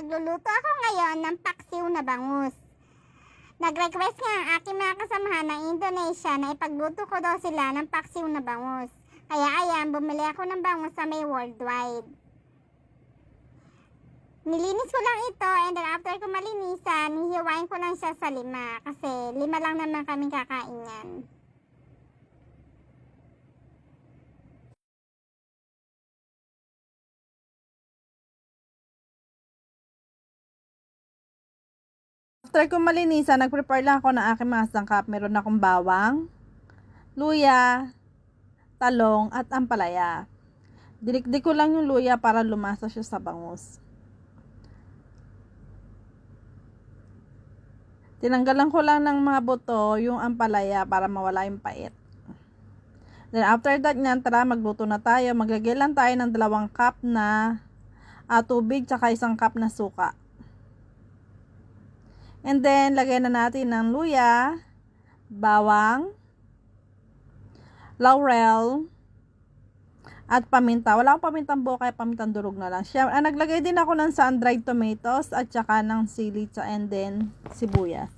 magluluto ako ngayon ng paksiw na bangus. Nag-request nga ang aking mga kasamahan ng Indonesia na ipagluto ko daw sila ng paksiw na bangus. Kaya ayan, bumili ako ng bangus sa may worldwide. Nilinis ko lang ito and then after ko malinisan, hihiwain ko lang siya sa lima kasi lima lang naman kaming kakainin. After ko malinisan, nag-prepare lang ako ng aking mga sangkap. Meron akong bawang, luya, talong, at ampalaya. Dinikdik ko lang yung luya para lumasa siya sa bangus. Tinanggalan ko lang ng mga buto yung ampalaya para mawala yung pait. Then after that nyan, tara magluto na tayo. Maglagay lang tayo ng dalawang cup na ah, tubig tsaka isang cup na suka. And then, lagyan na natin ng luya, bawang, laurel, at paminta. Wala akong pamintang buo, kaya pamintang durog na lang. Siya, ah, naglagay din ako ng sun-dried tomatoes at saka ng sili and then sibuyas.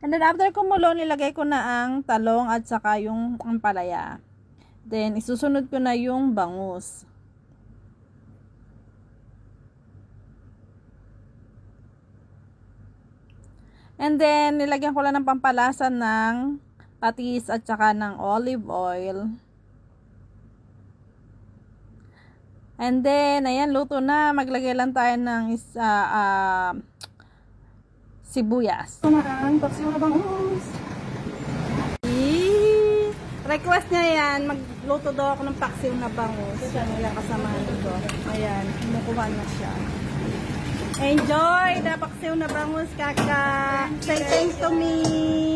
And then, after kumulo, nilagay ko na ang talong at saka yung ampalaya. Then, isusunod ko na yung bangus. And then, nilagyan ko lang ng pampalasa ng patis at saka ng olive oil. And then, ayan, luto na. Maglagay lang tayo ng isa, ah, sibuyas. Tumaan, paksiw na bangus. Eee! Request niya yan, magluto daw ako ng paksiw na bangus. Yan yung kasamahan ko. Ayan, kumukuha na siya. Enjoy the paksiw na bangus, kaka. Say thanks to me.